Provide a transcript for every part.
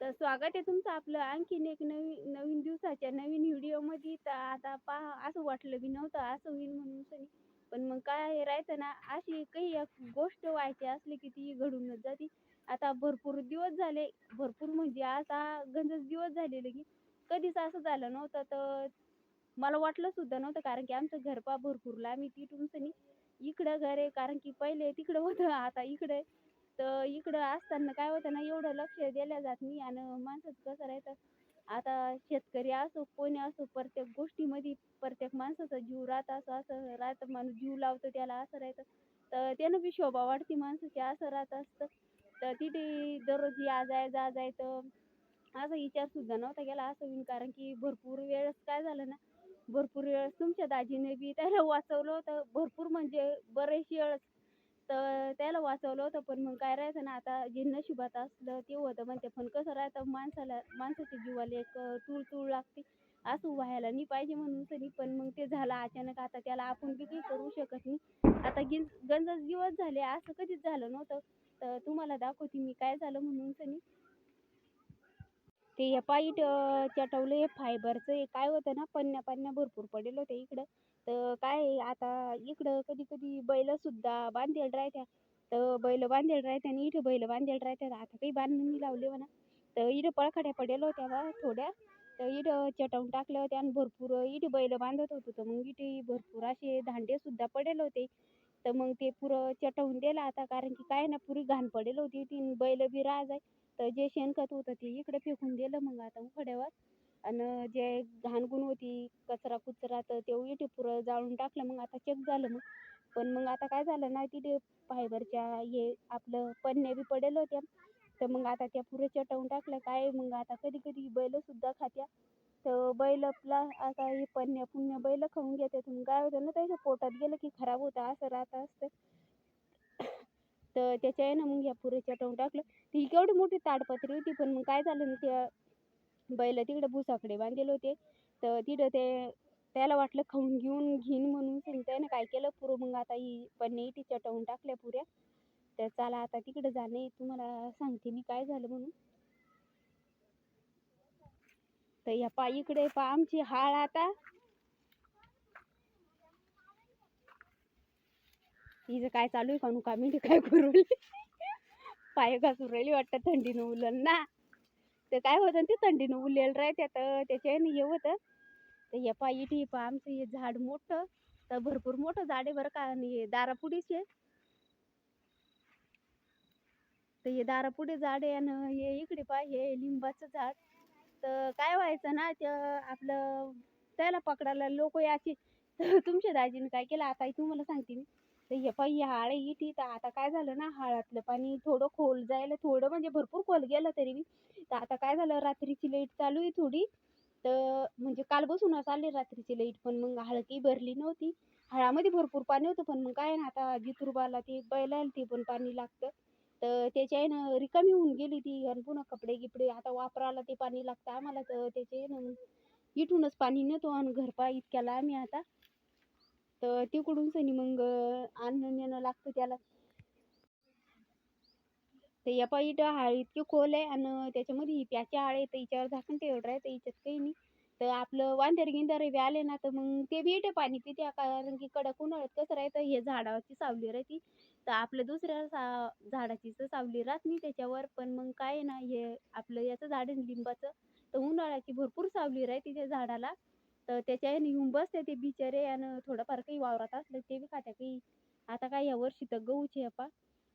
तर स्वागत आहे तुमचं आपलं आणखीन एक नवीन नवीन दिवसाच्या नवीन व्हिडिओमध्ये. तर आता पहा असं वाटलं बी नव्हतं असं होईल म्हणून सनी. पण मग काय राहायचं ना अशी काही एक गोष्ट व्हायची असली की ती घडूनच जाते. आता भरपूर दिवस झाले भरपूर म्हणजे आता गंजच दिवस झालेले की. कधीच असं झालं नव्हतं तर मला वाटलं सुद्धा नव्हतं कारण की आमचं घर पा भरपूर लांब तिथून सनी. इकडं घर आहे कारण की पहिले तिकडं होतं आता इकडं तर इकडं असताना काय होतं ना एवढं लक्ष दिलं जात नाही आणि माणसाचं कसं राहतं आता शेतकरी असो कोणी असो प्रत्येक गोष्टीमध्ये प्रत्येक माणसाचा जीव राहत असं असं राहतं माणूस जीव लावतो त्याला असं राहतं. तर त्यानं बी शोभा वाढते माणसाची असं राहत असतं. तर तिथे दररोज या जाय जा जाय तर असा विचार सुद्धा नव्हता गेला असं होईन. कारण की भरपूर वेळेस काय झालं ना भरपूर वेळेस तुमच्या दाजीने बी त्याला वाचवलं होतं. भरपूर म्हणजे बरेच वेळेस तर त्याला वाचवलं होतं. पण मग काय राहायचं ना आता जे नशिबात असलं ते होतं म्हणते पण कसं राहतं माणसाला माणसाच्या जीवाला एक तूळ तूळ लागते. असं व्हायला नाही पाहिजे म्हणून तरी पण मग ते झालं अचानक. आता त्याला आपण बी काही करू शकत नाही. आता गिन गंजच दिवस झाले असं कधीच झालं नव्हतं. तर तुम्हाला दाखवते मी काय झालं म्हणून तरी. ते या पाईट हे फायबरचं हे काय होतं ना पन्न्या पन्न्या भरपूर पडेल होते इकडं. तर काय आता इकडं कधी कधी बैल सुद्धा बांधेल राहत्या. तर बैल बांधेल राहत्या आणि इथे बैल बांधेल राहत्या. आता काही बांधून नाही लावले म्हणा. तर इथं पळखाड्या पडेल होत्या बा थोड्या. तर इथं चटवून टाकल्या होत्या आणि भरपूर इथे बैल बांधत होतो. तर मग इथे भरपूर असे धांडे सुद्धा पडेल होते. तर मग ते पुरं चटवून दिलं आता. कारण की काय ना पुरी घाण पडेल होती. ती बैल बी राज आहे तर जे शेणखत होतं ते इकडे फेकून दिलं मग आता उखड्यावर. आणि जे घाणगुण होती कचरा कुचरा तर ते इथे पुरं जाळून टाकलं मग आता चेक झालं मग. पण मग आता काय झालं ना तिथे फायबरच्या हे आपलं पन्न्या बी पडेल होत्या. तर मग आता त्या पुरं चटवून टाकलं काय मग आता कधी कधी बैल सुद्धा खात्या. तर बैल आपला आता हे पन्न्या पुन्न्या बैल खाऊन घेतात मग काय होतं ना त्याच्या पोटात गेलं की खराब होतं असं राहत असतं. तर त्याच्या आहे ना मग ह्या पुरं चटवून टाकलं. ती केवढी मोठी ताडपत्री होती पण मग काय झालं ना त्या बैल तिकडे भुसाकडे बांधलेले होते. तर तिथं ते त्याला वाटलं खाऊन घेऊन घेईन म्हणून त्यानं काय केलं पुरं? मग आता ही पन्नी इथे चटवून टाकल्या पुऱ्या. तर चला आता तिकडं जाणे तुम्हाला सांगते मी काय झालं म्हणून. तर या पायीकडे पा आमची हाळ आता. हिचं काय चालू आहे कानू का मी काय करू पाय घासून राहिली वाटतं थंडीनं उलन ना. ते काय होतं ना ते थंडीनं उरलेलं राहते तर त्याच्याने हे होतं. तर हे पा इथे पा आमचं हे झाड मोठं तर भरपूर मोठं झाड आहे बरं का आणि हे दारापुढीच आहे. तर हे दारापुढे झाड आहे आणि हे इकडे पा हे लिंबाचं झाड. तर काय व्हायचं ना ते आपलं त्याला पकडायला लोक यायचे. तर तुमच्या दाजीने काय केलं आता तुम्हाला सांगते मी. तर हे पाय ही हाळ आहे इथे तर आता काय झालं ना हाळातलं पाणी थोडं खोल जायला थोडं म्हणजे भरपूर खोल गेलं तरी बी तर आता काय झालं रात्रीची लाइट चालू आहे थोडी. तर म्हणजे काल बसूनच आले रात्रीची लाइट पण मग हळकी भरली नव्हती. हळामध्ये भरपूर पाणी होतं पण मग काय ना आता जितुरबाला ते बैलायला ते पण पाणी लागतं. तर त्याच्या ना रिकामी होऊन गेली ती आणि पुन्हा कपडे गिपडे आता वापरायला ते पाणी लागतं आम्हाला तर त्याचे ना इथूनच पाणी नेतो आणि घरपा इतक्याला आम्ही आता. तर तिकडून सनी मग आणणं नेणं लागतं त्याला. तर या पायी इथं हाळ इतकी खोल आहे आणि त्याच्यामध्ये ही प्याच्या हाळ आहे तर हिच्यावर झाकण ठेवलं राहतं हिच्यात काही नाही. तर आपलं वांदर गिंदर बी आले ना तर मग ते बी येते पाणी पित्या कारण की कडक उन्हाळ्यात कसं राहतं हे झाडावरची सावली राहते. तर आपल्या दुसऱ्या सा झाडाची तर सावली राहत नाही त्याच्यावर पण मग काय आहे ना हे आपलं याचं झाड आहे ना लिंबाचं तर उन्हाळ्याची भरपूर सावली राहते त्या झाडाला. तर त्याच्या येऊन बसते ते बिचारे आणि थोडंफार काही वावरात असलं ते बी खात्या काही. आता काय या वर्षी तर गहूचे आहे पा.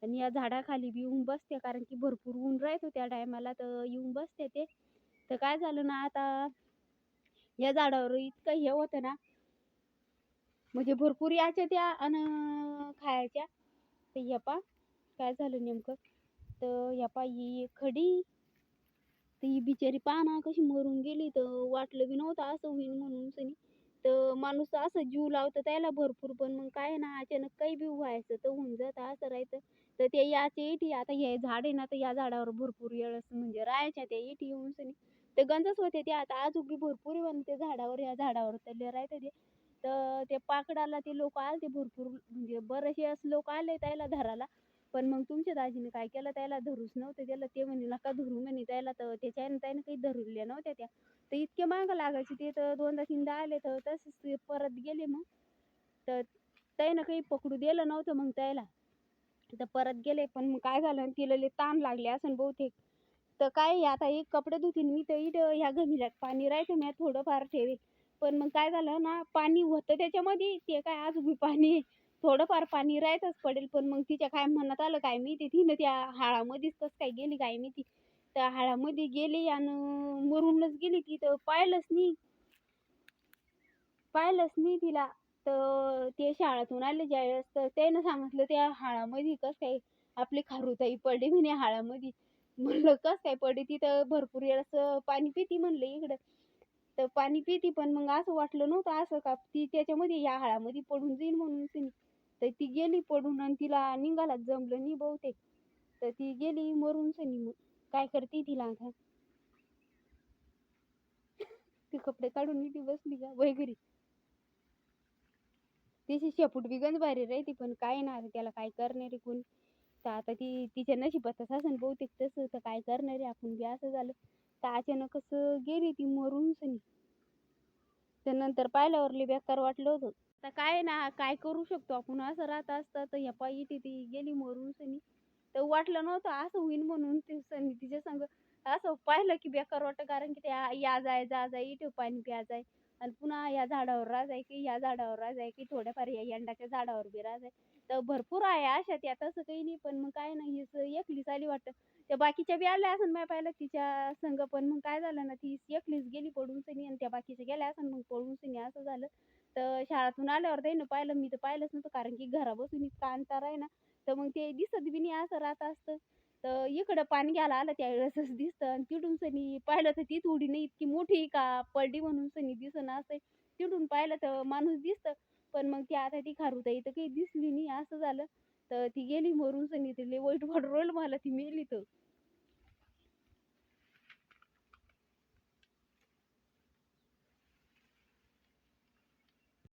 आणि या झाडाखाली बी येऊन बसते कारण की भरपूर ऊन राहतो त्या टायमाला तर येऊन बसते ते. तर काय झालं ना आता या झाडावर इतकं हे होतं ना म्हणजे भरपूर याच्या त्या आणि खायच्या. तर या काय झालं नेमकं? तर या ही खडी तर ही बिचारी पाना कशी मरून गेली तर वाटलं बी नव्हतं असं होईल म्हणून सनी. तर माणूस असं जीव लावतं त्याला भरपूर पण मग काय ना अचानक काही बी व्हायचं तर होऊन जातं असं राहायचं तर ते याचे इटी आता हे झाड आहे ना तर या झाडावर भरपूर वेळेस म्हणजे राहायच्या त्या इटी येऊन सनी ते गंजच होते ते आता अजून बी भरपूर आहे ते झाडावर या झाडावर तर राहते ते. तर ते पाकडाला ते लोक आले ते भरपूर म्हणजे बरेचसे असं लोक आले त्याला धराला पण मग तुमच्या दाजीने काय केलं? त्याला धरूच नव्हतं त्याला. ते म्हणे नका धरू म्हणे. त्याला तर त्याच्यानं त्यानं काही धरल्या नव्हत्या त्या. तर इतके मागं लागायचे ते तर दोनदा तीनदा आले तर तसेच ते परत गेले मग. तर त्यानं काही पकडू दिलं नव्हतं मग त्याला. तर परत गेले पण मग काय झालं तिला लई ताण लागले असं बहुतेक. तर काय आता एक कपडे धुतीन मी तर इथं ह्या गमिल्यात पाणी राहायचं मी थोडंफार ठेवेल पण मग काय झालं ना पाणी होतं त्याच्यामध्ये ते काय अजून पाणी थोडंफार पाणी राहायचंच पडेल पण मग तिच्या काय म्हणत आलं काय माहिती तिनं त्या हाळामध्येच कसं काय गेली काय माहिती. त्या हाळामध्ये गेली आणि मरूनच गेली ती तर पाहिलंच नाही. पाहिलंच नाही तिला. तर ते शाळेतून आले ज्यावेळेस तर त्यानं सांगितलं त्या हाळामध्ये कसं काय आपली खारुताई पडली म्हणे हाळामध्ये. म्हणलं कसं काय पडली? तिथं भरपूर वेळेस पाणी पिती म्हणलं इकडं. तर पाणी पिती पण मग असं वाटलं नव्हतं असं का ती त्याच्यामध्ये या हाळामध्ये पडून जाईल म्हणून तिने. तर ती गेली पडून आणि तिला निघाला जमलं नाही बहुतेक. तर ती गेली मरून सनी मग. काय करते तिला आता ती कपडे काढून इथे बसली का? वगैरे तिची शेपूट बी गंज भारी राहते पण काय ना त्याला काय करणार आहे कोणी? तर आता ती तिच्या नशिबातच असेल बहुतेक तसं तर काय करणार आहे? आपण बी असं झालं. तर अचानकच गेली ती मरून सनी. तर नंतर पाहिल्यावर लय बेकार वाटलं होतं. आता काय ना काय करू शकतो आपण? असं राहत असतं तर ह्या पायी ती ती गेली मरून सनी. तर वाटलं नव्हतं असं होईल म्हणून ते सनी तिच्या संग असं पाहिलं की बेकार वाटतं कारण की त्या या जाय जा जाय इथे पाणी प्या जाय. आणि पुन्हा या झाडावर राज आहे की या झाडावर राज आहे की थोड्याफार या यंडाच्या झाडावर बी राज आहे. तर भरपूर आहे अशा त्या तसं काही नाही पण मग काय नाही हीच एकलीच आली वाटतं. त्या बाकीच्या बी आल्या असन मी पाहिलं तिच्या संग पण मग काय झालं ना ती एकलीच गेली पडून सनी आणि त्या बाकीच्या गेल्या असन मग पडून सनी असं झालं. तर शाळातून आल्यावर त्यानं पाहिलं मी तर पाहिलंच नव्हतं कारण की घरा बसून इतका अंतर आहे ना तर मग ते दिसत बी नाही असं राहत असतं. तर इकडं पाणी घ्यायला आलं त्यावेळेसच दिसतं आणि तिथून सनी पाहिलं तर ती थोडी नाही इतकी मोठी का? पडली म्हणून सनी दिसणं असं तिथून पाहिलं तर माणूस दिसतं पण मग ती आता ती खारुताई तर काही दिसली नाही असं झालं. तर ती गेली मरून सनी ते वाईट वाटू राहिलं मला ती मेली तर